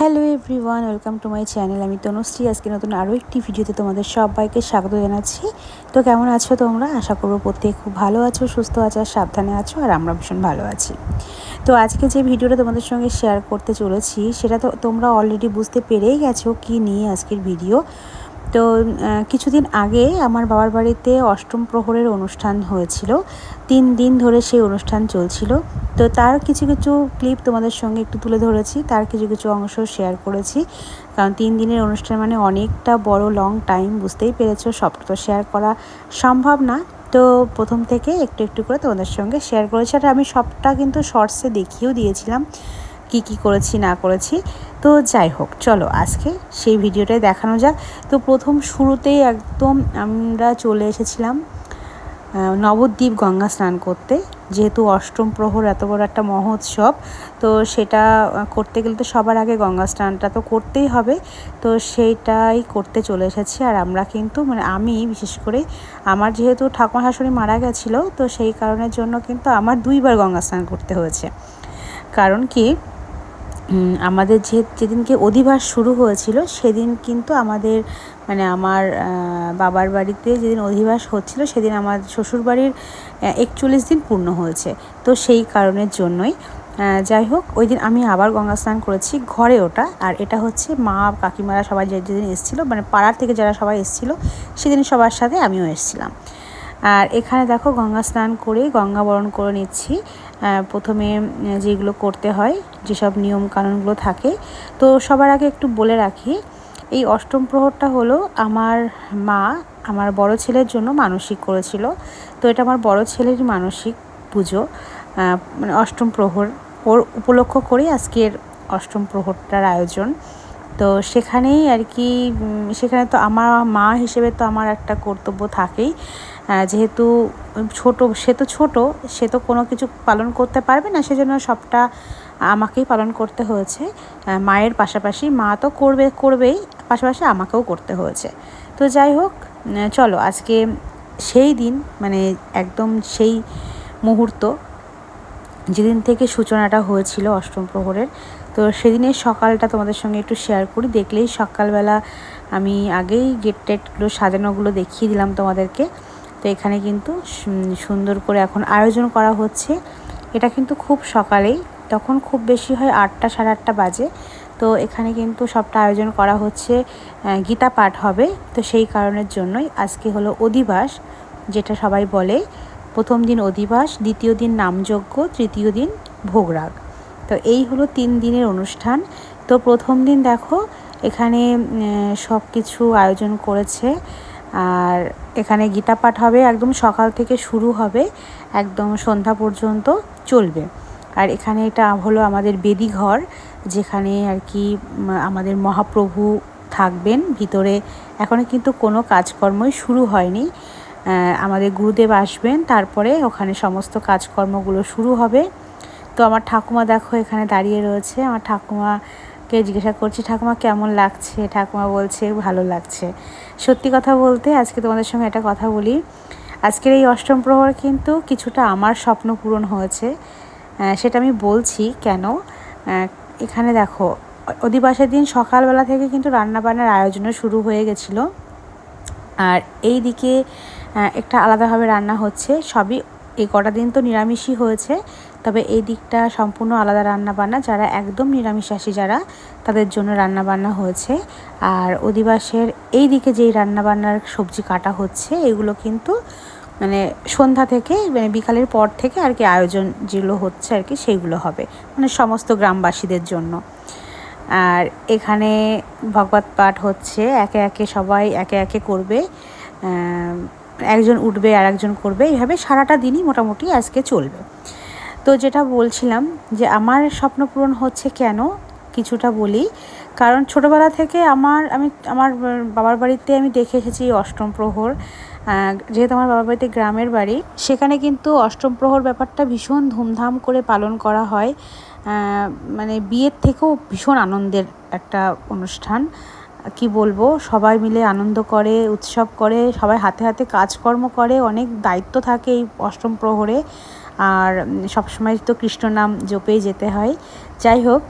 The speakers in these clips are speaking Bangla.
Hello everyone, welcome to my channel. আমি তনুশ্রী। আজকে নতুন আরও একটি ভিডিওতে তোমাদের সবাইকে স্বাগত জানাচ্ছি। তো কেমন আছো তোমরা? আশা করব প্রত্যেকে খুব ভালো আছো, সুস্থ আছো, আর সাবধানে আছো, আর আমরা ভীষণ ভালো আছি। তো আজকে যে ভিডিওটা তোমাদের সঙ্গে শেয়ার করতে চলেছি, সেটা তো তোমরা অলরেডি বুঝতে পেরেই গেছো কি নিয়ে আজকের ভিডিও তো কিছুদিন আগে আমার বাবার বাড়িতে অষ্টম প্রহরের অনুষ্ঠান হয়েছিল। তিন দিন ধরে সেই অনুষ্ঠান চলছিল। তো তার কিছু কিছু ক্লিপ তোমাদের সঙ্গে একটু তুলে ধরেছি। তার কিছু কিছু অংশ শেয়ার করেছি। কারণ তিন দিনের অনুষ্ঠান মানে অনেকটা বড়, লং টাইম, বুঝতেই পেরেছ। সবটা তো শেয়ার করা সম্ভব না। তো প্রথম থেকে একটু একটু করে তোমাদের সঙ্গে শেয়ার করেছি। আর আমি সবটা কিন্তু শর্টসে দেখিয়েও দিয়েছিলাম। কি কি করেছি, না করেছি। তো যাই হোক, চলো আজকে সেই ভিডিওটাই দেখানো যাক। তো প্রথম শুরুতেই একদম আমরা চলে এসেছিলাম নবদ্বীপ গঙ্গা স্নান করতে। যেহেতু অষ্টম প্রহর, এত বড় একটা মহোৎসব, তো সেটা করতে গেলে তো সবার আগে গঙ্গা স্নানটা তো করতেই হবে। তো সেইটাই করতে চলে এসেছি। আর আমরা কিন্তু মানে আমি বিশেষ করে, আমার যেহেতু ঠাকুমা শাশুড়ি মারা গেছিল, তো সেই কারণের জন্য কিন্তু আমার দুইবার গঙ্গা স্নান করতে হয়েছে। কারণ কি আমাদের যে, যেদিনকে অধিবাস শুরু হয়েছিল, সেদিন কিন্তু আমাদের মানে আমার বাবার বাড়িতে যেদিন অধিবাস হচ্ছিল, সেদিন আমার শ্বশুরবাড়ির একচল্লিশ দিন পূর্ণ হয়েছে। তো সেই কারণের জন্যই যাই হোক, ওই দিন আমি আবার গঙ্গা স্নান করেছি ঘরে ওটা। আর এটা হচ্ছে মা কাকিমারা সবাই যে, যেদিন এসেছিল মানে পাড়ার থেকে যারা সবাই এসেছিল, সেদিন সবার সাথে আমিও এসেছিলাম। আর এখানে দেখো গঙ্গা স্নান করে গঙ্গা বরণ করে নিচ্ছি। প্রথমে যেগুলো করতে হয়, যেসব নিয়ম কানুনগুলো থাকে। তো সবার আগে একটু বলে রাখি, এই অষ্টম প্রহরটা হলো আমার মা আমার বড় ছেলের জন্য মানসিক করেছিল। তো এটা আমার বড় ছেলেরই মানসিক পুজো। মানে অষ্টম প্রহর ওর উপলক্ষ করেই আজকের অষ্টম প্রহরটার আয়োজন। তো সেখানেই আর কি সেখানে তো আমার মা হিসেবে তো আমার একটা কর্তব্য থাকেই। যেহেতু ছোট, সে তো ছোট, সে তো কোনো কিছু পালন করতে পারবে না, সেজন্য সবটা আমাকেই পালন করতে হয়েছে। মায়ের পাশাপাশি মা তো করবে, করবেই, পাশাপাশি আমাকেও করতে হয়েছে। তো যাই হোক চলো, আজকে সেই দিন মানে একদম সেই মুহূর্ত, যেদিন থেকে সূচনাটা হয়েছিল অষ্টম প্রহরের, তো সেদিনের সকালটা তোমাদের সঙ্গে একটু শেয়ার করি। দেখলেই সকালবেলা আমি আগেই গেট টেটগুলো সাজানোগুলো দেখিয়ে দিলাম তোমাদেরকে। তো এখানে কিন্তু সুন্দর করে এখন আয়োজন করা হচ্ছে। এটা কিন্তু খুব সকালেই, তখন খুব বেশি হয় আটটা সাড়ে আটটা বাজে। তো এখানে কিন্তু সবটা আয়োজন করা হচ্ছে গীতা পাঠ হবে। তো সেই কারণের জন্যই আজকে হলো অধিবাস, যেটা সবাই বলে, প্রথম দিন অধিবাস, দ্বিতীয় দিন নামযজ্ঞ, তৃতীয় দিন ভোগরাগ। তো এই হলো তিন দিনের অনুষ্ঠান। তো প্রথম দিন দেখো, এখানে সব কিছু আয়োজন করেছে। আর এখানে গীতা পাঠ হবে, একদম সকাল থেকে শুরু হবে, একদম সন্ধ্যা পর্যন্ত চলবে। আর এখানে এটা হলো আমাদের বেদিঘর যেখানে আর কি আমাদের মহাপ্রভু থাকবেন। ভিতরে এখনও কিন্তু কোনো কাজকর্মই শুরু হয়নি। আমাদের গুরুদেব আসবেন, তারপরে ওখানে সমস্ত কাজকর্মগুলো শুরু হবে। তো আমার ঠাকুমা দেখো এখানে দাঁড়িয়ে রয়েছে। আমার ঠাকুমাকে জিজ্ঞাসা করছি, ঠাকুমা, কেমন লাগছে? ঠাকুমা বলছে, ভালো লাগছে। সত্যি কথা বলতে আজকে তোমাদের সঙ্গে একটা কথা বলি। আজকের এই অষ্টম প্রহর কিন্তু কিছুটা আমার স্বপ্ন পূরণ হয়েছে। সেটা আমি বলছি কেন? এখানে দেখো, অধিবাসের দিন সকালবেলা থেকে কিন্তু রান্নাবান্নার আয়োজনও শুরু হয়ে গেছিল। আর এই দিকে একটা আলাদাভাবে রান্না হচ্ছে। সবই এই কটা দিন তো নিরামিষই হয়েছে। তবে এই দিকটা সম্পূর্ণ আলাদা রান্না বান্না যারা একদম নিরামিষাসী যারা, তাদের জন্য রান্না বান্না হয়েছে। আর অধিবাসের এই দিকে যেই রান্নাবান্নার সবজি কাটা হচ্ছে, এগুলো কিন্তু মানে সন্ধ্যা থেকে মানে বিকালের পর থেকে আর কি আয়োজন যেগুলো হচ্ছে আর কি, সেইগুলো হবে। মানে সমস্ত গ্রামবাসীদের জন্য। আর এখানে ভগবত পাঠ হচ্ছে, একে একে সবাই একে একে করবে। একজন উঠবে আর একজন করবে। এইভাবে সারাটা দিনই মোটামুটি আজকে চলবে। তো যেটা বলছিলাম যে আমার স্বপ্ন পূরণ হচ্ছে কেন, কিছুটা বলি। কারণ ছোটোবেলা থেকে আমার, আমি, আমার বাবার বাড়িতে আমি দেখে এসেছি অষ্টম প্রহর। যেহেতু আমার বাবার বাড়িতে গ্রামের বাড়ি, সেখানে কিন্তু অষ্টম প্রহর ব্যাপারটা ভীষণ ধুমধাম করে পালন করা হয়। মানে বিয়ের থেকেও ভীষণ আনন্দের একটা অনুষ্ঠান। কি বলব, সবাই মিলে আনন্দ করে, উৎসব করে, সবাই হাতে হাতে কাজকর্ম করে, অনেক দায়িত্ব থাকে এই অষ্টম প্রহরে। আর সবসময় তো কৃষ্ণ নাম জপেই যেতে হয়। যাই হোক,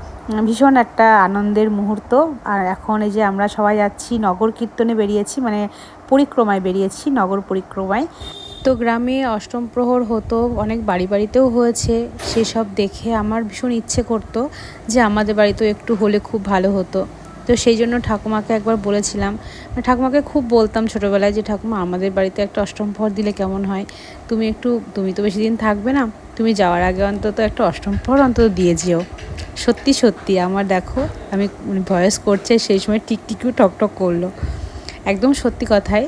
ভীষণ একটা আনন্দের মুহূর্ত। আর এখন এই যে আমরা সবাই যাচ্ছি, নগর কীর্তনে বেরিয়েছি মানে পরিক্রমায় বেরিয়েছি, নগর পরিক্রমায়। তো গ্রামে অষ্টম প্রহর হতো, অনেক বাড়ি বাড়িতেও হয়েছে। সেসব দেখে আমার ভীষণ ইচ্ছে করতো যে আমাদের বাড়িতেও একটু হলে খুব ভালো হতো। তো সেই জন্য ঠাকুমাকে একবার বলেছিলাম। মানে ঠাকুমাকে খুব বলতাম ছোটোবেলায় যে, ঠাকুমা, আমাদের বাড়িতে একটা অষ্টম প্রহর দিলে কেমন হয়? তুমি একটু, তুমি তো বেশি দিন থাকবে না, তুমি যাওয়ার আগে অন্তত একটা অষ্টম প্রহর অন্তত দিয়ে যেও। সত্যি সত্যি, আমার দেখো, আমি ভয়েস করছে, সেই সময় টিকটিকিও টকটক করল। একদম সত্যি কথাই।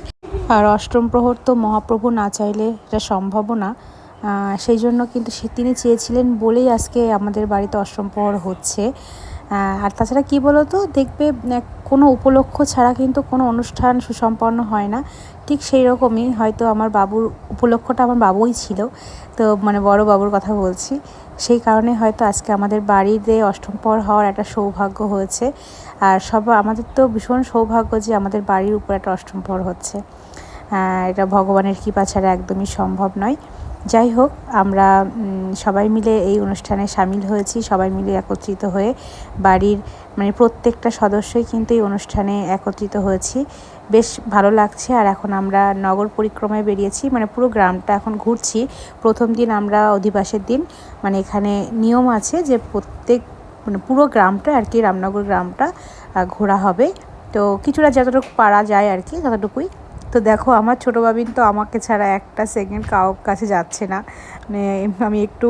আর অষ্টম প্রহর তো মহাপ্রভু না চাইলে এটা সম্ভবও না। সেই জন্য কিন্তু সে, তিনি চেয়েছিলেন বলেই আজকে আমাদের বাড়িতে অষ্টম প্রহর হচ্ছে। আর তাছাড়া কী বলো তো দেখবে কোনো উপলক্ষ ছাড়া কিন্তু কোনো অনুষ্ঠান সুসম্পন্ন হয় না। ঠিক সেই রকমই হয়তো আমার বাবুর উপলক্ষটা আমার বাবুই ছিল। তো মানে বড় বাবুর কথা বলছি। সেই কারণে হয়তো আজকে আমাদের বাড়িতে অষ্টম প্রহর হওয়ার একটা সৌভাগ্য হয়েছে। আর সব, আমাদের তো ভীষণ সৌভাগ্য যে আমাদের বাড়ির উপর একটা অষ্টম প্রহর হচ্ছে। এটা ভগবানের কৃপা ছাড়া একদমই সম্ভব নয়। যাই হোক, আমরা সবাই মিলে এই অনুষ্ঠানে সামিল হয়েছি, সবাই মিলে একত্রিত হয়ে বাড়ির মানে প্রত্যেকটা সদস্যই কিন্তু এই অনুষ্ঠানে একত্রিত হয়েছি। বেশ ভালো লাগছে, আর এখন আমরা নগর পরিক্রমায় বেরিয়েছি মানে পুরো গ্রামটা এখন ঘুরছি। প্রথম দিন আমরা অধিবাসের দিন মানে এখানে নিয়ম আছে যে প্রত্যেক মানে পুরো গ্রামটা আর কি, রামনগর গ্রামটা ঘোরা হবে। তো কিছুটা যতটুকু পারা যায় আর কি, ততটুকুই। তো দেখো, আমার ছোটো বাবিন তো আমাকে ছাড়া একটা সেকেন্ড কাউ কাছে যাচ্ছে না। মানে আমি একটু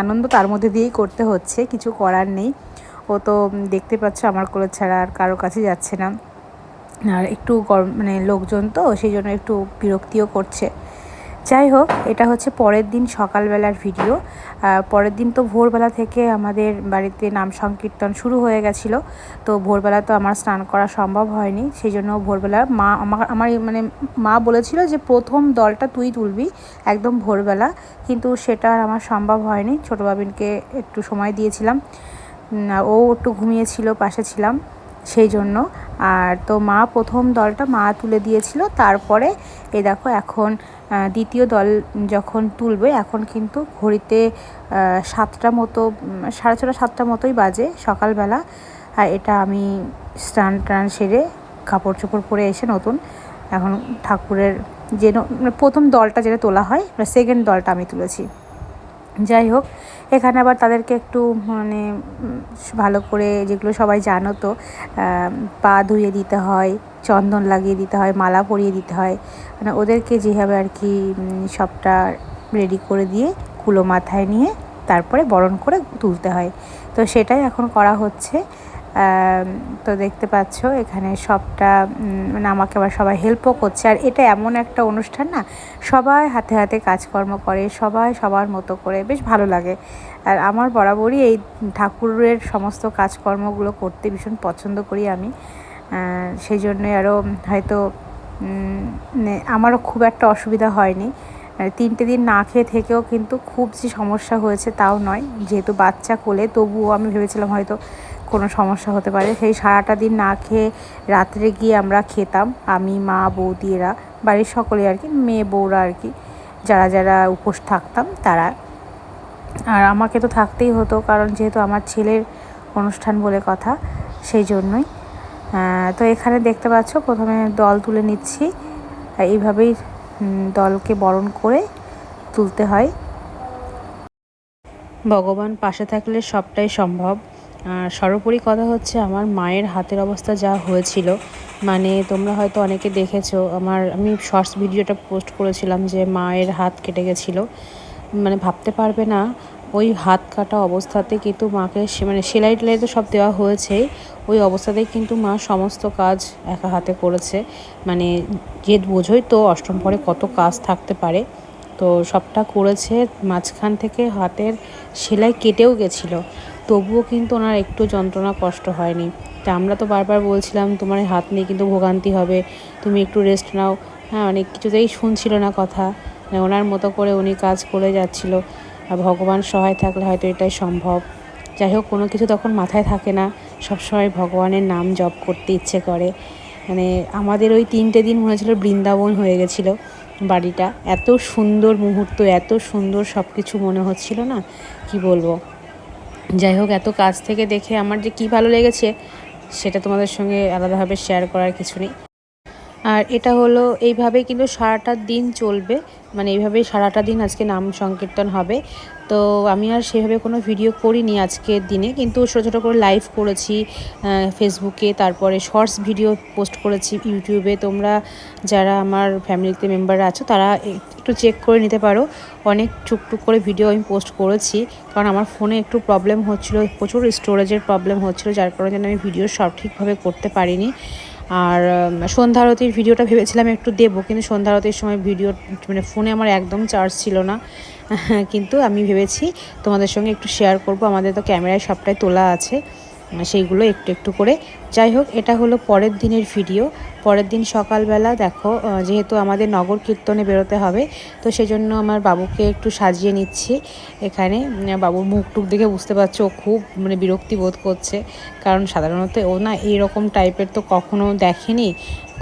আনন্দ তার মধ্যে দিয়েই করতে হচ্ছে, কিছু করার নেই। ও তো দেখতে পাচ্ছ আমার কোলে ছাড়া আর কারও কাছে যাচ্ছে না। আর একটু মানে লোকজন তো, সেই জন্য একটু বিরক্তিও করছে। যাই হোক এটা হচ্ছে পরের দিন সকালবেলার ভিডিও। পরের দিন তো ভোরবেলা থেকে আমাদের বাড়িতে নাম সংকীর্তন শুরু হয়ে গেছিল। তো ভোরবেলা তো আমার স্নান করা সম্ভব হয়নি সেই জন্য ভোরবেলা মা আমার আমার মানে মা বলেছিল যে, প্রথম দলটা তুই তুলবি একদম ভোরবেলা। কিন্তু সেটা আর আমার সম্ভব হয়নি, ছোটো বাবিনকে একটু সময় দিয়েছিলাম। ও একটু ঘুমিয়েছিল, পাশে ছিলাম সেই জন্য আর তো মা প্রথম দলটা মা তুলে দিয়েছিল, তারপরে এই দেখো এখন দ্বিতীয় দল যখন তুলবে, এখন কিন্তু ঘড়িতে সাতটা মতো সাড়ে ছটা, সাতটা মতোই বাজে সকালবেলা। আর এটা আমি স্নান টান সেরে কাপড় চোপড় পরে এসে নতুন এখন ঠাকুরের যে মানে প্রথম দলটা যেটা তোলা হয়, সেকেন্ড দলটা আমি তুলেছি। যাই হোক এখানে আবার তাদেরকে একটু মানে ভালো করে যেগুলো সবাই জানো তো পা ধুয়ে দিতে হয়, চন্দন লাগিয়ে দিতে হয়, মালা পরিয়ে দিতে হয়। মানে ওদেরকে যেভাবে আর কি সবটা রেডি করে দিয়ে কুলো মাথায় নিয়ে তারপরে বরণ করে তুলতে হয়। তো সেটাই এখন করা হচ্ছে। তো দেখতে পাচ্ছ, এখানে সবটা মানে আমাকে আবার সবাই হেল্পও করছে। আর এটা এমন একটা অনুষ্ঠান না, সবাই হাতে হাতে কাজকর্ম করে, সবাই সবার মতো করে, বেশ ভালো লাগে। আর আমার বরাবরই এই ঠাকুরের সমস্ত কাজকর্মগুলো করতে ভীষণ পছন্দ করি আমি। সেই জন্যই আরও হয়তো আমারও খুব একটা অসুবিধা হয়নি। তিনটে দিন না খেয়ে থেকেও কিন্তু খুব যে সমস্যা হয়েছে তাও নয়। যেহেতু বাচ্চা কোলে, তবুও আমি ভেবেছিলাম হয়তো কোনো সমস্যা হতে পারে। সেই সারাটা দিন না খেয়ে রাত্রে গিয়ে আমরা খেতাম। আমি, মা, বৌদি এরা, বাড়ির সকলে আর কি, মেয়ে, বউরা আর কি, যারা যারা উপোস থাকতাম তারা। আর আমাকে তো থাকতেই হতো, কারণ যেহেতু আমার ছেলের অনুষ্ঠান বলে কথা, সেই জন্যই। তো এখানে দেখতে পাচ্ছ, প্রথমে দল তুলে নিচ্ছি। এইভাবেই দলকে বরণ করে তুলতে হয়। ভগবান পাশে থাকলে সবটাই সম্ভব। আর সর্বোপরি কথা হচ্ছে আমার মায়ের হাতের অবস্থা যা হয়েছিল। মানে তোমরা হয়তো অনেকে দেখেছ, আমার, আমি শর্টস ভিডিওটা পোস্ট করেছিলাম যে মায়ের হাত কেটে গেছিল। মানে ভাবতে পারবে না, ওই হাত কাটা অবস্থাতে কিন্তু মাকে মানে সেলাই টেলাই তো সব দেওয়া হয়েছে ওই অবস্থাতেই কিন্তু মা সমস্ত কাজ একা হাতে করেছে। মানে যে বোঝোই তো অষ্টম পরে কত কাজ থাকতে পারে, তো সবটা করেছে, মাঝখান থেকে হাতের সেলাই কেটেও গেছিল। তবুও কিন্তু ওনার একটু যন্ত্রণা কষ্ট হয়নি। তা আমরা তো বারবার বলছিলাম, তোমার হাত নিয়ে কিন্তু ভোগান্তি হবে, তুমি একটু রেস্ট নাও। হ্যাঁ অনেক কিছুতেই শুনছিল না কথা। ওনার মতো করে উনি কাজ করে যাচ্ছিল। আর ভগবান সহায় থাকলে হয়তো এটাই সম্ভব। যাই হোক, কোনো কিছু তখন মাথায় থাকে না। সবসময় ভগবানের নাম জপ করতে ইচ্ছে করে। মানে আমাদের ওই তিনটে দিন মনে হচ্ছিল বৃন্দাবন হয়ে গেছিল বাড়িটা। এত সুন্দর মুহূর্ত, এত সুন্দর সব কিছু মনে হচ্ছিল না? কি বলব? যাই হোক, এত কাছ থেকে দেখে আমার যে কি ভালো লেগেছে, সেটা তোমাদের সঙ্গে আলাদাভাবে শেয়ার করার কিছু নেই। আর এটা হলো, এইভাবেই কিন্তু সারাটা দিন চলবে। মানে এইভাবেই সারাটা দিন আজকে নাম সংকীর্তন হবে। তো আমি আর সেভাবে কোনো ভিডিও করিনি আজকের দিনে, কিন্তু ছোটো ছোটো করে লাইভ করেছি ফেসবুকে তারপরে শর্টস ভিডিও পোস্ট করেছি ইউটিউবে তোমরা যারা আমার ফ্যামিলিতে মেম্বাররা আছো, তারা একটু চেক করে নিতে পারো। অনেক টুকটুক করে ভিডিও আমি পোস্ট করেছি, কারণ আমার ফোনে একটু প্রবলেম হচ্ছিল, প্রচুর স্টোরেজের প্রবলেম হচ্ছিল, যার কারণে আমি ভিডিও সঠিকভাবে করতে পারিনি। আর সন্ধ্যা আরতির ভিডিওটা ভেবেছিলাম একটু দেব, কিন্তু সন্ধ্যা আরতির সময় ভিডিও মানে ফোনে আমার একদম চার্জ ছিল না। কিন্তু আমি ভেবেছি তোমাদের সঙ্গে একটু শেয়ার করব, আমাদের তো ক্যামেরায় সবটাই তোলা আছে সেইগুলো একটু একটু করে যাই হোক, এটা হলো পরের দিনের ভিডিও। পরের দিন সকালবেলা দেখো যেহেতু আমাদের নগর কীর্তনে বেরোতে হবে, তো সেজন্য আমার বাবুকে একটু সাজিয়ে নিচ্ছি এখানে। বাবুর মুখ টুক দেখে বুঝতে পারছ, ও খুব মানে বিরক্তি বোধ করছে, কারণ সাধারণত ও না এইরকম টাইপের তো কখনো দেখেনি,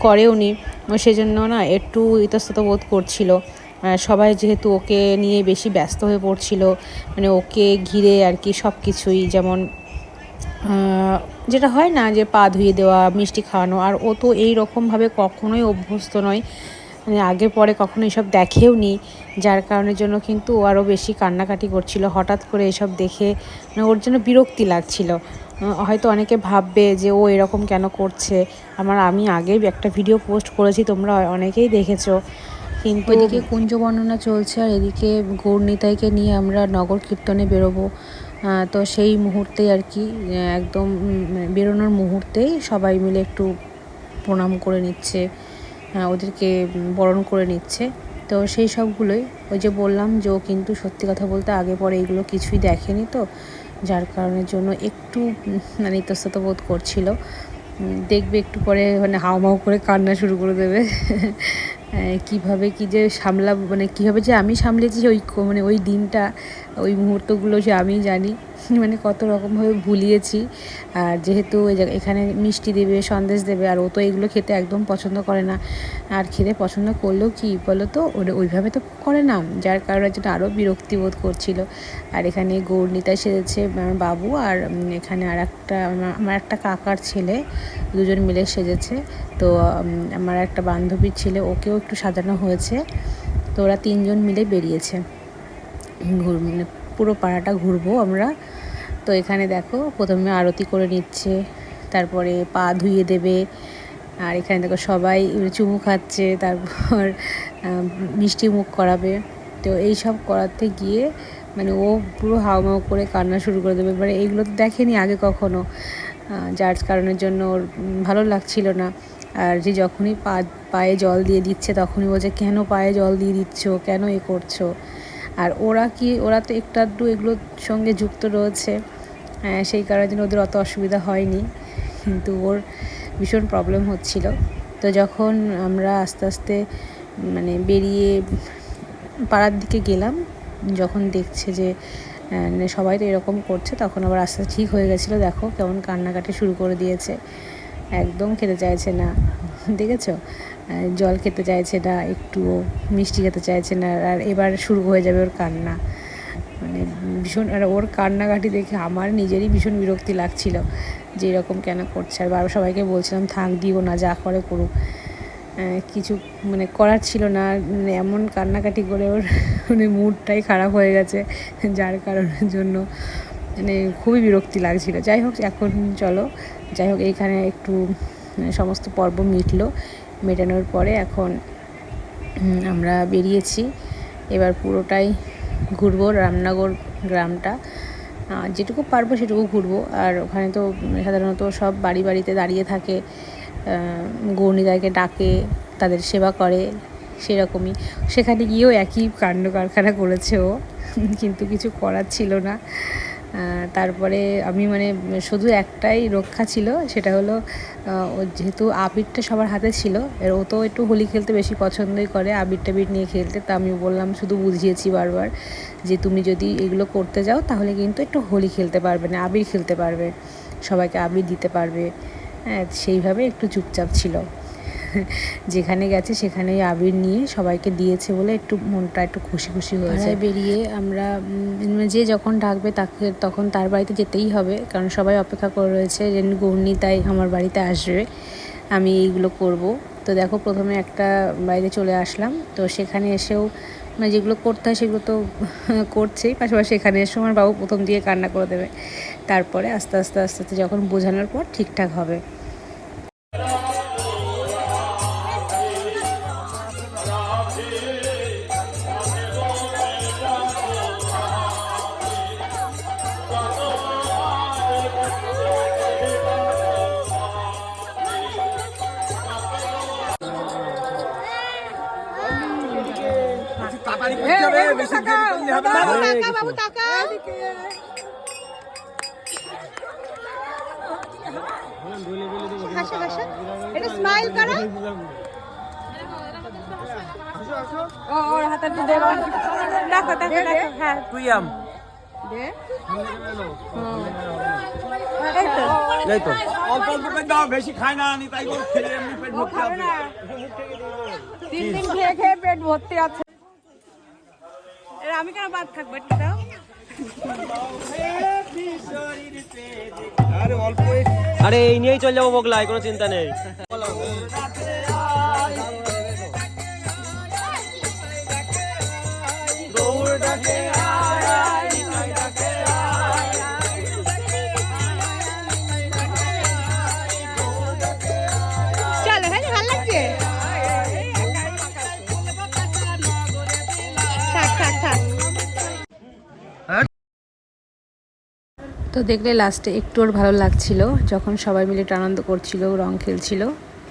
করেও নি। সেজন্য না একটু ইতস্তত বোধ করছিল। সবাই যেহেতু ওকে নিয়ে বেশি ব্যস্ত হয়ে পড়ছিল মানে ওকে ঘিরে আর কি সব কিছুই যেমন যেটা হয় না যে পা ধুয়ে দেওয়া, মিষ্টি খাওয়ানো, আর ও তো এই রকমভাবে কখনোই অভ্যস্ত নয়। মানে আগে পরে কখনো এসব দেখেও নি, যার কারণের জন্য কিন্তু ও আরও বেশি কান্নাকাটি করছিল, হঠাৎ করে এসব দেখে মানে ওর জন্য বিরক্তি লাগছিল। হয়তো অনেকে ভাববে যে ও এরকম কেন করছে। আমার, আমি আগেই একটা ভিডিও পোস্ট করেছি, তোমরা অনেকেই দেখেছ। কিন্তু এদিকে কুঞ্জ বর্ণনা চলছে, আর এদিকে গৌরনিতাইকে নিয়ে আমরা নগর কীর্তনে বেরোবো। তো সেই মুহূর্তে আর কি একদম বেরোনোর মুহূর্তেই সবাই মিলে একটু প্রণাম করে নিচ্ছে ওদেরকে বরণ করে নিচ্ছে। তো সেই সবগুলোই, ওই যে বললাম যে ও কিন্তু সত্যি কথা বলতে আগে পরে এগুলো কিছুই দেখেনি তো, যার কারণের জন্য একটু মানে ইতস্তত বোধ করছিল। দেখবে একটু পরে মানে হাওমাও করে কান্না শুরু করে দেবে। কীভাবে কি যে সামলাবো মানে কীভাবে যে আমি সামলেছি ওই মানে ওই দিনটা ওই মুহূর্তগুলো যে আমি জানি মানে কত রকমভাবে ভুলিয়েছি। আর যেহেতু এখানে মিষ্টি দেবে, সন্দেশ দেবে, আর ও তো এগুলো খেতে একদম পছন্দ করে না। আর খেতে পছন্দ করলেও কি বলো তো ওটা ওইভাবে তো করে না। যার কারণে জন্য আরও বিরক্তিবোধ করছিল। আর এখানে গৌরনিতা সেজেছে, আমার বাবু, আর এখানে আর একটা আমার একটা কাকার ছেলে, দুজন মিলে সেজেছে। তো আমার একটা বান্ধবীর ছেলে, ওকেও একটু সাজানো হয়েছে। তো ওরা তিনজন মিলে বেরিয়েছে। ঘুর মানে পুরো পাড়াটা ঘুরবো আমরা। তো এখানে দেখো, প্রথমে আরতি করে নিচ্ছে, তারপরে পা ধুইয়ে দেবে, আর এখানে দেখো সবাই চুমু খাচ্ছে, তারপর মিষ্টি মুখ করাবে। তো এই সব করাতে গিয়ে মানে ও পুরো হাওমাও করে কান্না শুরু করে দেবে। এবারে এইগুলো তো দেখেনি আগে কখনো যার কারণের জন্য ওর ভালো লাগছিল না। আর যে যখনই পা, পায়ে জল দিয়ে দিচ্ছে, তখনই বলছে, কেন পায়ে জল দিয়ে দিচ্ছ? কেন এ করছ? আর ওরা কি, ওরা তো একটু আধটু এগুলোর সঙ্গে যুক্ত রয়েছে। সেই কারণে ওদের অত অসুবিধা হয়নি। কিন্তু ওর ভীষণ প্রবলেম হচ্ছিল। তো যখন আমরা আস্তে আস্তে মানে বেরিয়ে পাড়ার দিকে গেলাম, যখন দেখছে যে মানে সবাই তো এরকম করছে, তখন আবার আস্তে ঠিক হয়ে গেছিল, দেখো কেমন কান্নাকাটি শুরু করে দিয়েছে। একদম খেতে চাইছে না। দেখেছ? জল খেতে চাইছে না, একটুও মিষ্টি খেতে চাইছে না, আর এবার শুরু হয়ে যাবে ওর কান্না। মানে ভীষণ আর ওর কান্নাকাটি দেখে আমার নিজেরই ভীষণ বিরক্তি লাগছিল যে এরকম কেন করছে। আর বাবা সবাইকে বলছিলাম, থাক, দিও না, যা করে করুক। কিছু মানে করার ছিল না মানে এমন কান্নাকাটি করে ওর মানে মুডটাই খারাপ হয়ে গেছে, যার কারণের জন্য। মানে খুবই বিরক্তি লাগছিল। যাই হোক, এখন চলো, যাই হোক এইখানে একটু সমস্ত পর্ব মিটলো। মেটানোর পরে এখন আমরা বেরিয়েছি। এবার পুরোটাই ঘুরবো রামনগর গ্রামটা। যেটুকু পারব সেটুকু ঘুরবো। আর ওখানে তো সাধারণত সব বাড়ি বাড়িতে দাঁড়িয়ে থাকে গৌরীদাকে ডাকে, তাদের সেবা করে, সেরকমই। সেখানে গিয়েও একই কাণ্ড কারখানা করেছে ও। কিন্তু কিছু করার ছিল না। তারপরে আমি মানে শুধু একটাই রক্ষা ছিল, সেটা হলো যেহেতু আবিরটা সবার হাতে ছিল, এর ও তো একটু হোলি খেলতে বেশি পছন্দই করে, আবির টাবির নিয়ে খেলতে, তা আমি বললাম শুধু বুঝিয়েছি বারবার যে তুমি যদি এগুলো করতে যাও, তাহলে কিন্তু একটু হোলি খেলতে পারবে না, আবির খেলতে পারবে, সবাইকে আবির দিতে পারবে হ্যাঁ সেইভাবে একটু চুপচাপ ছিল। যেখানে গেছে সেখানে আবির নিয়ে সবাইকে দিয়েছে বলে একটু মনটা একটু খুশি খুশি হয়েছে। বেরিয়ে আমরা যে যখন ডাকবে তাকে তখন তার বাড়িতে যেতেই হবে, কারণ সবাই অপেক্ষা করে রয়েছে যে গৌরনী তাই আমার বাড়িতে আসবে, আমি এইগুলো করব। তো দেখো প্রথমে একটা বাইরে চলে আসলাম, তো সেখানে এসেও মানে যেগুলো করতে হয় সেগুলো তো করছেই, পাশাপাশি এখানে এসে আমার বাবু প্রথম দিয়ে কান্না করে দেবে। তারপরে আস্তে আস্তে আস্তে আস্তে যখন বোঝানোর পর ঠিকঠাক হবে। বেশি দেরি করলে এটা স্মাইল করো। ওর হাতে একটু দে দেখো দেখো দেখো হ্যাঁ। তুই আম। দে। এই তো। অল্প অল্প করে দাও বেশি খায় না আমি তাই করে খেলে এমনি পেট ভর্তি খাবে তিন দিন খেয়ে খেয়ে পেট ভর্তি আছে। আমি কেন বাদ থাকব একটু দাও। আরে অল্প আরে এই নিয়েই চলে যাব বগলায় কোনো চিন্তা নেই। তো দেখলে লাস্টে একটু ওর ভালো লাগছিল, যখন সবাই মিলে একটু আনন্দ করছিল, রং খেলছিল।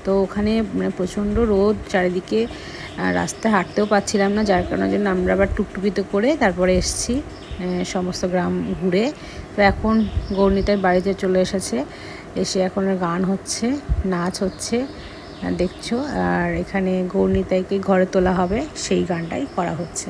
তো ওখানে মানে প্রচণ্ড রোদ, চারিদিকে রাস্তায় হাঁটতেও পাচ্ছিলাম না, যার কারণের জন্য আমরা আবার টুকটুকিতে করে তারপরে এসছি সমস্ত গ্রাম ঘুরে। তো এখন গৌরনীতার বাড়িতে চলে এসেছে, এসে এখন গান হচ্ছে, নাচ হচ্ছে দেখছ। আর এখানে গৌরনীতাইকে ঘরে তোলা হবে, সেই গানটাই করা হচ্ছে।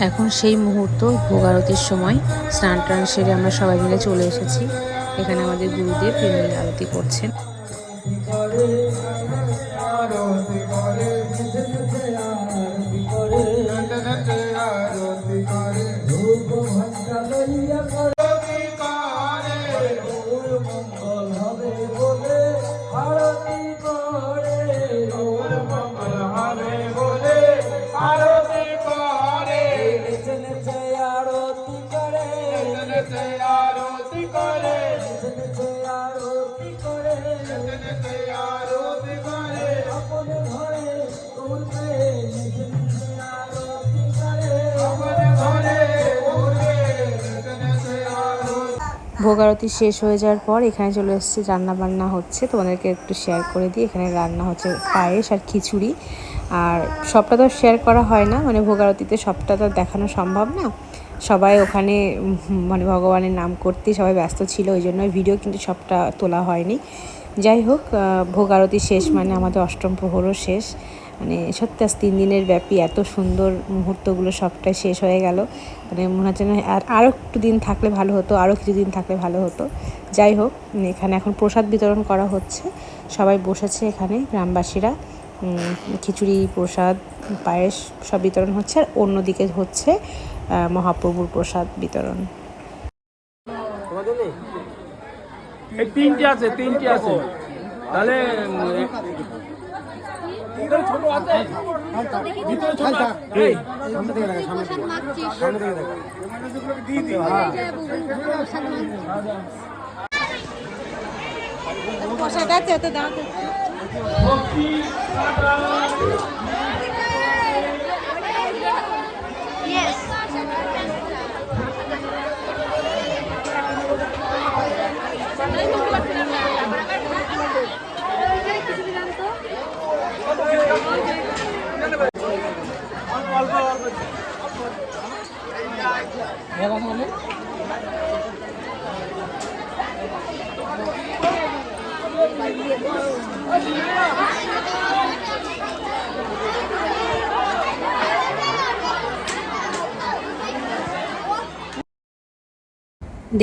এখন সেই মুহূর্ত, ভোগ আরতির সময়, স্নান টান সেরে আমরা সবাই মিলে চলে এসেছি। এখানে আমাদের গুরুদেব প্রেমের আরতি করছেন। ভোগ আরতি শেষ হয়ে যাওয়ার পর এখানে চলে এসেছে, রান্নাবান্না হচ্ছে। তোমাদেরকে একটু শেয়ার করে দিই, এখানে রান্না হচ্ছে পায়েস আর খিচুড়ি। আর সবটা তো শেয়ার করা হয় না মানে ভোগ আরতিতে সবটা তো দেখানো সম্ভব না। সবাই ওখানে মানে ভগবানের নাম করতে সবাই ব্যস্ত ছিল, ওই জন্য ভিডিও কিন্তু সবটা তোলা হয়নি। যাই হোক ভোগ আরতি শেষ মানে আমাদের অষ্টম প্রহরও শেষ। মানে সত্যি আজ তিন দিনের ব্যাপী এত সুন্দর মুহূর্তগুলো সবটাই শেষ হয়ে গেল। মানে মনে হচ্ছে আর আরও একটু দিন থাকলে ভালো হতো, আরও কিছু দিন থাকলে ভালো হতো। যাই হোক এখানে এখন প্রসাদ বিতরণ করা হচ্ছে। সবাই বসেছে এখানে, গ্রামবাসীরা। খিচুড়ি, প্রসাদ, পায়েস সব বিতরণ হচ্ছে আর অন্যদিকে হচ্ছে মহাপ্রভুর প্রসাদ বিতরণ। তিনটে আছে তিনটে আছে। তাহলে ভিতরে ছোট আছে। ভিতরে ছোট আছে। এই দিয়ে দিই প্রসাদ আছে তো দাঁড়াতে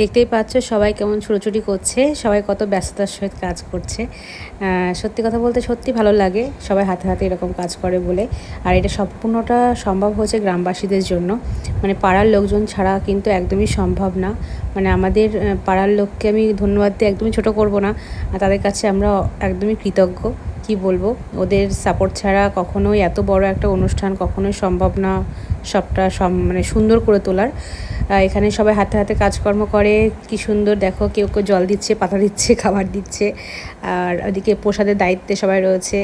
দেখতেই পাচ্ছ সবাই কেমন ছোটাছুটি করছে, সবাই কত ব্যস্ততার সহিত কাজ করছে। সত্যি কথা বলতে সত্যি ভালো লাগে সবাই হাতে হাতে এরকম কাজ করে বলে। আর এটা সম্পূর্ণটা সম্ভব হয়েছে গ্রামবাসীদের জন্য। মানে পাড়ার লোকজন ছাড়া কিন্তু একদমই সম্ভব না। মানে আমাদের পাড়ার লোককে আমি ধন্যবাদ দিয়ে একদমই ছোট করব না। আর তাদের কাছে আমরা একদমই কৃতজ্ঞ। কি বলব? ওদের সাপোর্ট ছাড়া কখনোই এত বড় একটা অনুষ্ঠান কখনোই সম্ভব না সবটা মানে সুন্দর করে তোলার। এখানে সবাই হাতে হাতে কাজকর্ম করে। কি সুন্দর, দেখো কেউ কেউ জল দিচ্ছে, পাতা দিচ্ছে, খাবার দিচ্ছে। আর ওদিকে প্রসাদের দায়িত্বে সবাই রয়েছে।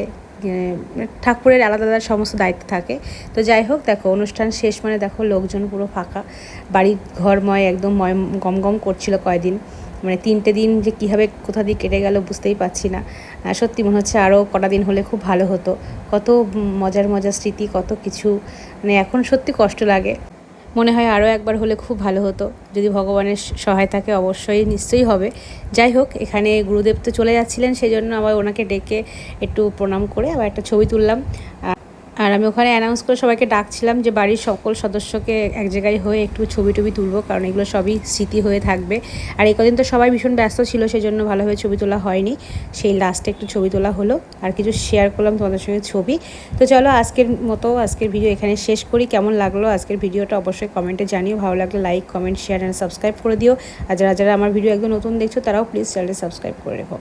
ঠাকুরের আলাদা আলাদা সমস্ত দায়িত্ব থাকে। তো যাই হোক, দেখো অনুষ্ঠান শেষ মানে দেখো লোকজন পুরো ফাঁকা। বাড়ি ঘরময় একদম ময় গম গম করছিল কয়দিন। মানে তিনটে দিন যে কীভাবে কোথা দিয়ে কেটে গেল বুঝতেই পারছি না। সত্যি মনে হচ্ছে আরও কটা দিন হলে খুব ভালো হতো। কত মজার মজার স্মৃতি, কত কিছু। মানে এখন সত্যি কষ্ট লাগে। মনে হয় আরও একবার হলে খুব ভালো হতো। যদি ভগবানের সহায় থাকে অবশ্যই নিশ্চয়ই হবে। যাই হোক, এখানে গুরুদেব তো চলে যাচ্ছিলেন সেই জন্য আবার ওনাকে ডেকে একটু প্রণাম করে আবার একটা ছবি তুললাম। আমি ওখানে অ্যানাউন্স করে সবাইকে ডাকছিলাম যে বাড়ির সকল সদস্যকে এক জায়গায় হয়ে একটু ছবি টবি তুলবো, কারণ এগুলো সবই স্মৃতি হয়ে থাকবে। আর এই কদিন তো সবাই ভীষণ ব্যস্ত ছিল সেই জন্য ভালোভাবে ছবি তোলা হয়নি। সেই লাস্টে একটু ছবি তোলা হলো, আর কিছু শেয়ার করলাম তোমাদের সঙ্গে ছবি। তো চলো আজকের মতো আজকের ভিডিও এখানে শেষ করি। কেমন লাগল আজকের ভিডিওটা অবশ্যই কমেন্টে জানিও। ভালো লাগলে like comment share and subscribe করে দিও। আর যারা যারা আমার ভিডিও একদম নতুন দেখছ, তারাও প্লিজ চ্যানেলটি সাবস্ক্রাইব করে রেখো।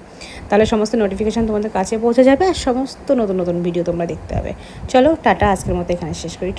তাহলে সমস্ত নোটিফিকেশান তোমাদের কাছে পৌঁছে যাবে, আর সমস্ত নতুন নতুন ভিডিও তোমরা দেখতে পাবে। চলো টাটা আজকের মতো এখানে শেষ করি।